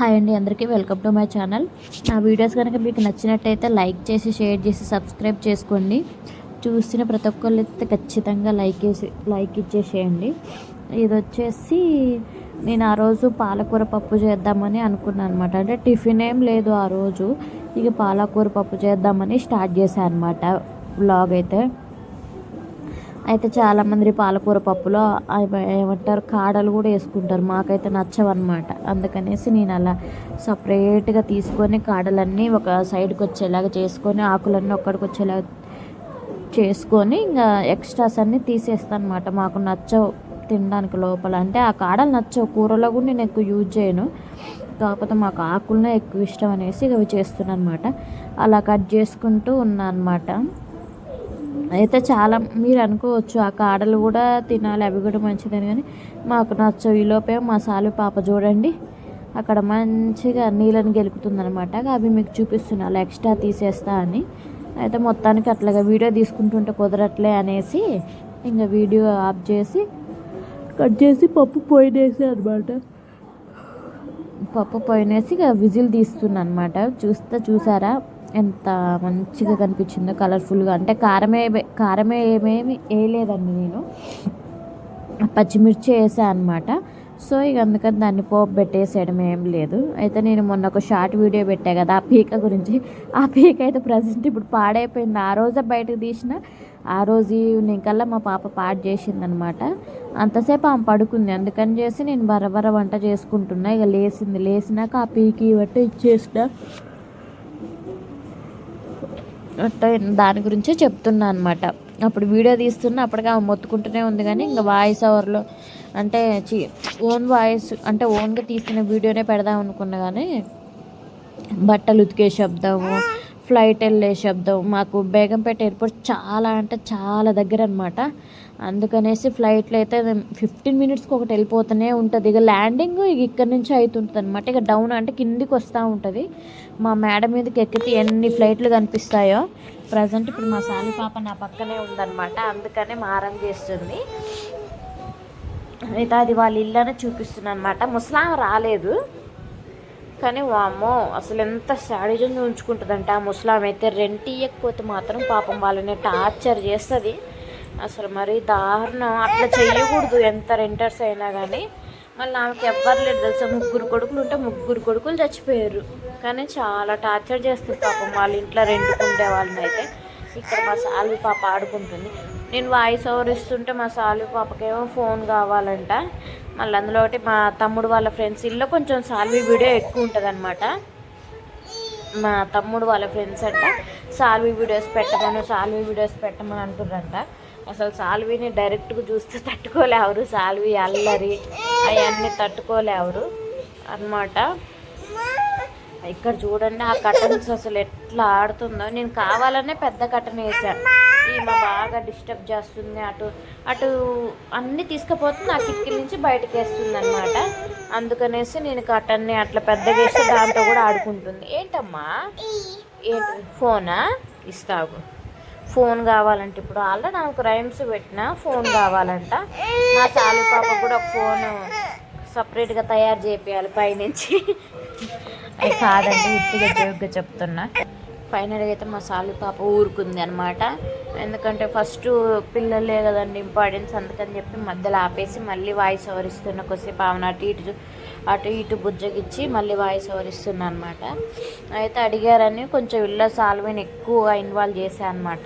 Hi అండి అందరికీ welcome to my channel. నా వీడియోస్ కనుక మీకు నచ్చినట్టయితే లైక్ చేసి షేర్ చేసి సబ్స్క్రైబ్ చేసుకోండి. చూసిన ప్రతి ఒక్కళ్ళు అయితే ఖచ్చితంగా లైక్ చేసి లైక్ ఇచ్చేసేయండి. ఇది వచ్చేసి నేను ఆ రోజు పాలకూర పప్పు చేద్దామని అనుకున్నాను అనమాట అంటే టిఫిన్ ఏం లేదు ఆ రోజు. ఇక పాలకూర పప్పు చేద్దామని స్టార్ట్ చేశాను అనమాట వ్లాగ్ అయితే. అయితే చాలామంది పాలకూర పప్పులో అవి ఏమంటారు కాడలు కూడా వేసుకుంటారు. మాకైతే నచ్చవన్నమాట. అందుకనేసి నేను అలా సపరేట్గా తీసుకొని కాడలన్నీ ఒక సైడ్కి వచ్చేలాగా చేసుకొని ఆకులన్నీ ఒక్కడికి వచ్చేలాగా చేసుకొని ఇంకా ఎక్స్ట్రాస్ అన్నీ తీసేస్తాను అనమాట మాకు నచ్చవు తినడానికి లోపల. అంటే ఆ కాడలు నచ్చవు. కూరలో కూడా నేను ఎక్కువ యూజ్ చేయను. కాకపోతే మాకు ఆకులనే ఎక్కువ ఇష్టం అనేసి ఇవి చేస్తున్నాను అనమాట అలా కట్ చేసుకుంటూ ఉన్నాను అనమాట అయితే చాలా మీరు అనుకోవచ్చు ఆ కాడలు కూడా తినాలి అవి కూడా మంచిదని. కానీ మాకు నచ్చవు. ఈలోపే మా సాలు పాప చూడండి అక్కడ మంచిగా నీళ్ళని గెలుపుతుందనమాట అవి మీకు చూపిస్తున్నా. అలా ఎక్స్ట్రా తీసేస్తా అని. అయితే మొత్తానికి అట్లాగా వీడియో తీసుకుంటుంటే కుదరట్లే అనేసి ఇంకా వీడియో ఆఫ్ చేసి కట్ చేసి పప్పు పోయినేసి అనమాట పప్పు పోయినేసి ఇక విజిల్ తీస్తున్నా అనమాట చూస్తే చూసారా? ఎంత మంచిగా కనిపించిందో కలర్ఫుల్గా అంటే కారమే కారమే ఏమేమి వేయలేదండి నేను. పచ్చిమిర్చి వేసా అనమాట సో ఇక అందుకని దాన్ని పోపు పెట్టేసేయడం ఏం లేదు. అయితే నేను మొన్న ఒక షార్ట్ వీడియో పెట్టా కదా ఆ పీక గురించి. ఆ పీక అయితే ప్రజెంట్ ఇప్పుడు పాడైపోయింది. ఆ రోజే బయటకు తీసిన. ఆ రోజు ఈవినింగ్ కల్లా మా పాప పాడు చేసిందనమాట అంతసేపు ఆమె పడుకుంది. అందుకని చేసి నేను బరబర వంట చేసుకుంటున్నా. ఇక లేచింది లేచినాక ఆ పీకి బట్టి ఇచ్చేసిన. దాని గురించే చెప్తున్నా అనమాట అప్పుడు వీడియో తీస్తున్నా అప్పటికి ఆమె మొత్తుకుంటూనే ఉంది కానీ ఇంకా వాయిస్ ఓవర్లో అంటే చి ఓన్ వాయిస్ అంటే ఓన్గా తీసిన వీడియోనే పెడదాం అనుకున్నా కానీ బట్టలు ఉతికే శబ్దము ఫ్లైట్ వెళ్ళే శబ్దం మాకు బేగంపేట ఎయిర్పోర్ట్ చాలా అంటే చాలా దగ్గర అనమాట అందుకనేసి ఫ్లైట్లో అయితే ఫిఫ్టీన్ మినిట్స్కి ఒకటి వెళ్ళిపోతూనే ఉంటుంది. ఇక ల్యాండింగ్ ఇక ఇక్కడ నుంచి అవుతుంటుంది అనమాట ఇక డౌన్ అంటే కిందికి వస్తూ ఉంటుంది. మా మేడ మీదకి ఎక్కితే ఎన్ని ఫ్లైట్లు కనిపిస్తాయో. ప్రజెంట్ ఇప్పుడు మా సాలి పాప నా పక్కనే ఉందన్నమాట. అందుకనే మారం చేస్తుంది. అయితే అది వాళ్ళ ఇల్లు చూపిస్తుంది అనమాట ముస్లాం రాలేదు. కానీ వామ్మో అసలు ఎంత శాడిజం ఉంచుకుంటుందంటే ఆ ముసలాం అయితే రెంట్ ఇవ్వకపోతే మాత్రం పాపం వాళ్ళని టార్చర్ చేస్తుంది. అసలు మరి దారుణం. అట్లా చేయకూడదు ఎంత రెంటర్స్ అయినా కానీ మళ్ళీ ఆమెకి ఎవ్వరు లేదు తెలుసా? ముగ్గురు కొడుకులు ఉంటే ముగ్గురు కొడుకులు చచ్చిపోయారు. కానీ చాలా టార్చర్ చేస్తుంది పాపం వాళ్ళ ఇంట్లో రెండుకుండే వాళ్ళని అయితే ఇక్కడ మా సాల్వి పాప ఆడుకుంటుంది. నేను వాయిస్ ఓవర్ ఇస్తుంటే మా సాలి పాపకేమో ఫోన్ కావాలంట. మళ్ళీ అందులో ఒకటి మా తమ్ముడు వాళ్ళ ఫ్రెండ్స్ ఇల్లు కొంచెం సాల్వి వీడియో ఎక్కువ ఉంటుంది అనమాట మా తమ్ముడు వాళ్ళ ఫ్రెండ్స్ అంట సాల్వి వీడియోస్ పెట్టమని సాల్వి వీడియోస్ పెట్టమని అంటున్నారంట అసలు సాల్వీని డైరెక్ట్గా చూస్తే తట్టుకోలేవరు సాల్వి అల్లరి అవన్నీ తట్టుకోలేవరు అనమాట ఇక్కడ చూడండి ఆ కటన్స్ అసలు ఎట్లా ఆడుతుందో. నేను కావాలనే పెద్ద కటన్ వేసాను. ఈమె బాగా డిస్టర్బ్ చేస్తుంది అటు అటు అన్నీ తీసుకుపోతుంది ఆ కిటికీ నుంచి బయటకు వేస్తుంది అనమాట అందుకనేసి నేను కటన్ని అట్లా పెద్దగా వేస్తే దాంతో కూడా ఆడుకుంటుంది. ఏంటమ్మా? ఏంటి? ఫోనా? ఇస్తావు ఫోన్ కావాలంటే ఇప్పుడు ఆల్రెడీ నాకు రైమ్స్ పెట్టిన ఫోన్ కావాలంట. మా సాలి పాప కూడా ఫోన్ సపరేట్గా తయారు చేయాలి పైనుంచి. కాదండి ఉత్తిగా జోగ్గా చెప్తున్నా. ఫైనల్గా అయితే మా సాలి పాప ఊరుకుంది అనమాట ఎందుకంటే ఫస్ట్ పిల్లలే కదండి ఇంపార్టెన్స్ అందుకని చెప్పి మధ్యలో ఆపేసి మళ్ళీ వాయిస్ ఓవర్ ఇస్తున్న కొద్దిసేపు ఆమెను అటు ఇటు అటు ఇటు బుజ్జగిచ్చి మళ్ళీ వాయిస్ ఓవర్ ఇస్తున్నా అనమాట అయితే అడిగారని కొంచెం ఇళ్ళ సాల్వీని ఎక్కువగా ఇన్వాల్వ్ చేశాను అనమాట.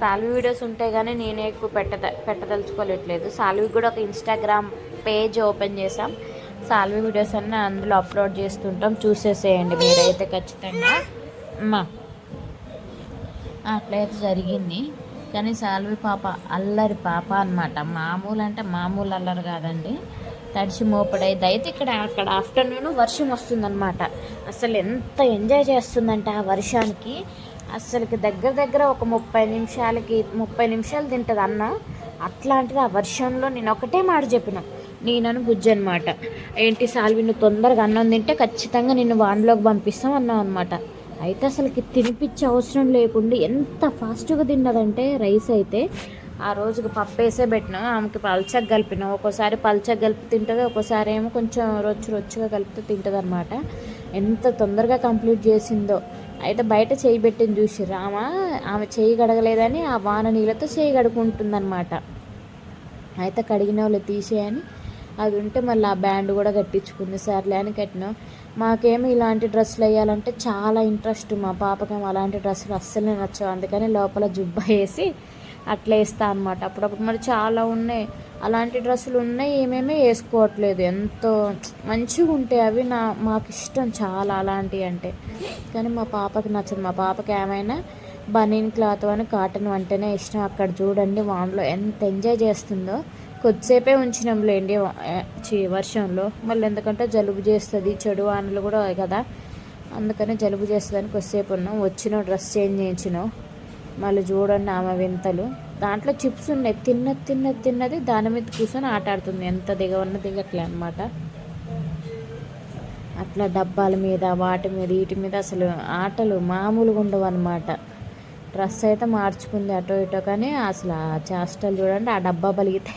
సాల్వీ వీడియోస్ ఉంటే కానీ నేనే ఎక్కువ పెట్టద పెట్టదలుచుకోలేట్లేదు. సాల్వీ కూడా ఒక ఇన్స్టాగ్రామ్ పేజ్ ఓపెన్ చేసాం సాల్వీ వీడియోస్ అన్నీ అందులో అప్లోడ్ చేస్తుంటాం. చూసేసేయండి మీరైతే ఖచ్చితంగా. అమ్మా. అట్లయితే జరిగింది. కానీ సాల్వి పాప అల్లరి పాప అనమాట మామూలు అంటే మామూలు అల్లరి కాదండి. తడిచి మోపడైతే అయితే ఇక్కడ అక్కడ ఆఫ్టర్నూన్ వర్షం వస్తుందన్నమాట. అసలు ఎంత ఎంజాయ్ చేస్తుందంటే ఆ వర్షానికి. అసలుకి దగ్గర దగ్గర ఒక ముప్పై నిమిషాలకి ముప్పై నిమిషాలు తింటుంది అన్న. అట్లాంటిది ఆ వర్షంలో నేను ఒకటే మాట చెప్పిన. నేనను బుజ్జి అనమాట ఏంటి సాల్వి నువ్వు తొందరగా అన్నం తింటే ఖచ్చితంగా నిన్ను వాన్లోకి పంపిస్తాం అన్నావు అనమాట అయితే అసలుకి తినిపించే అవసరం లేకుండా ఎంత ఫాస్ట్గా తిన్నదంటే రైస్ అయితే. ఆ రోజుకి పప్పు వేసే పెట్టినా ఆమెకి పల్చగా కలిపిన. ఒక్కోసారి పల్చగా కలిపి తింటుంది ఒక్కోసారి ఏమో కొంచెం రొచ్చు రొచ్చుగా కలిపితే తింటుంది అనమాట ఎంత తొందరగా కంప్లీట్ చేసిందో. అయితే బయట చేయి పెట్టింది చూసి ఆమె? ఆమె చేయి గడగలేదని ఆ వాన నీళ్ళతో చేయి గడుకుంటుందన్నమాట అయితే కడిగిన వాళ్ళు తీసేయని అది ఉంటే మళ్ళీ ఆ బ్యాండ్ కూడా కట్టించుకుంది. సర్లే అని కట్టినాం. మాకేమో ఇలాంటి డ్రెస్సులు వేయాలంటే చాలా ఇంట్రెస్ట్. మా పాపకేమో అలాంటి డ్రెస్సులు అస్సలే నచ్చవు. అందుకని లోపల జుబ్బా వేసి అట్లా వేస్తా అనమాట అప్పుడప్పుడు మరి చాలా ఉన్నాయి. అలాంటి డ్రెస్సులు ఉన్నాయి ఏమేమి వేసుకోవట్లేదు. ఎంతో మంచిగా ఉంటాయి అవి నా మాకు ఇష్టం చాలా అలాంటివి అంటే. కానీ మా పాపకి నచ్చదు. మా పాపకి ఏమైనా బనీన్ క్లాత్ అని కాటన్ అంటేనే ఇష్టం. అక్కడ చూడండి వాన్లో ఎంత ఎంజాయ్ చేస్తుందో. కొద్దిసేపే ఉంచినాంలేండి చి వర్షంలో. మళ్ళీ ఎందుకంటే జలుబు చేస్తుంది చెడు వానలు కూడా కదా. అందుకని జలుబు చేస్తుందని కొద్దిసేపు ఉన్నాం. వచ్చిన డ్రెస్ చేంజ్ చేయించినాం. మళ్ళీ చూడండి ఆమె వింతలు. దాంట్లో చిప్స్ ఉన్నాయి. తిన్న తిన్న తిన్నది దాని మీద కూర్చొని ఆట ఆడుతుంది. ఎంత దిగవన్న దిగట్లే అనమాట అట్లా డబ్బాల మీద వాటి మీద వీటి మీద అసలు ఆటలు మామూలుగా ఉండవు అనమాట డ్రెస్ అయితే మార్చుకుంది అటో ఇటో కానీ అసలు ఆ చేష్టలు చూడండి ఆ డబ్బా పలిగితే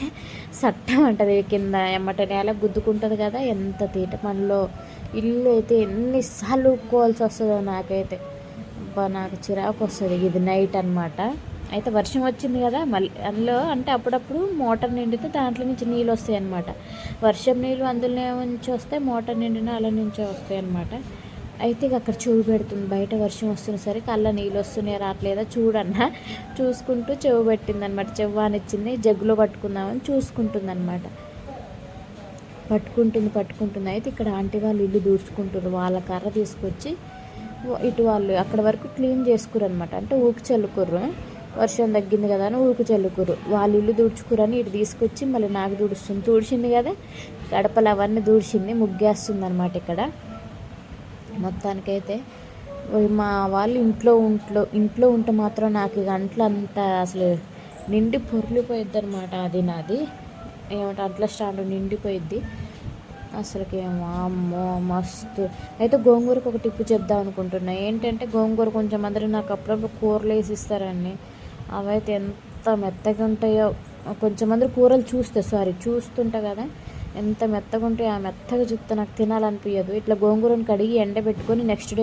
సట్టం అంటది కింద ఎమ్మట నేల గుద్దుకుంటుంది కదా ఎంత తీట మనలో ఇల్లు అయితే ఎన్నిసార్లు ఊక్కోవాల్సి వస్తుందో నాకైతే. అబ్బా నాకు చిరాకు వస్తుంది ఇది నైట్ అనమాట అయితే వర్షం వచ్చింది కదా మళ్ళీ అందులో అంటే అప్పుడప్పుడు మోటార్ నిండితే దాంట్లో నుంచి నీళ్ళు వస్తాయి అన్నమాట వర్షం నీళ్ళు అందులో నుంచి వస్తే మోటార్ నిండిన అలా నుంచే వస్తాయి అన్నమాట అయితే ఇక అక్కడ చూపెడుతుంది పెడుతుంది. బయట వర్షం వస్తున్న సరే కళ్ళ నీళ్ళు వస్తున్నాయి రావట్లేదా చూడన్నా. చూసుకుంటూ చెవు పెట్టింది అనమాట చెవ్వానిచ్చింది అనిచ్చింది జగ్గులో పట్టుకుందామని చూసుకుంటుంది అనమాట పట్టుకుంటుంది పట్టుకుంటుంది. అయితే ఇక్కడ ఆంటీ వాళ్ళు ఇల్లు దూర్చుకుంటున్నారు వాళ్ళ కర్ర తీసుకొచ్చి ఇటు వాళ్ళు అక్కడ వరకు క్లీన్ చేసుకురు అనమాట అంటే ఊకి చల్లుకుర్రు. వర్షం తగ్గింది కదా అని ఊకి చల్లుకురు వాళ్ళు ఇల్లు దూడ్చుకురని ఇటు తీసుకొచ్చి మళ్ళీ నాకు దూడుస్తుంది తుడిచింది కదా. గడపలు అవన్నీ దూడ్చింది ముగ్గేస్తుంది అనమాట ఇక్కడ. మొత్తానికైతే. మా వాళ్ళు ఇంట్లో ఇంట్లో ఇంట్లో ఉంటే మాత్రం నాకు ఇక అంట్లో అసలు నిండి పొర్లిపోయిద్ది అనమాట అది నాది ఏమంటే అట్లా స్టాండ్ నిండిపోయిద్ది. అసలుకి అమ్మో మస్తు. అయితే గోంగూరకు ఒక టిప్పు చెప్దాం అనుకుంటున్నా ఏంటంటే గోంగూర కొంచెం అందరూ నాకు అప్పుడప్పుడు కూరలు వేసి ఇస్తారండి అవైతే ఎంత మెత్తగా ఉంటాయో కొంచెం మంది కూరలు చూస్తే సారీ చూస్తుంటా కదా. ఎంత మెత్తగా ఉంటాయో ఆ మెత్తగా చూస్తే నాకు తినాలనిపించదు ఇట్లా గోంగూరను కడిగి ఎండబెట్టుకొని నెక్స్ట్ డే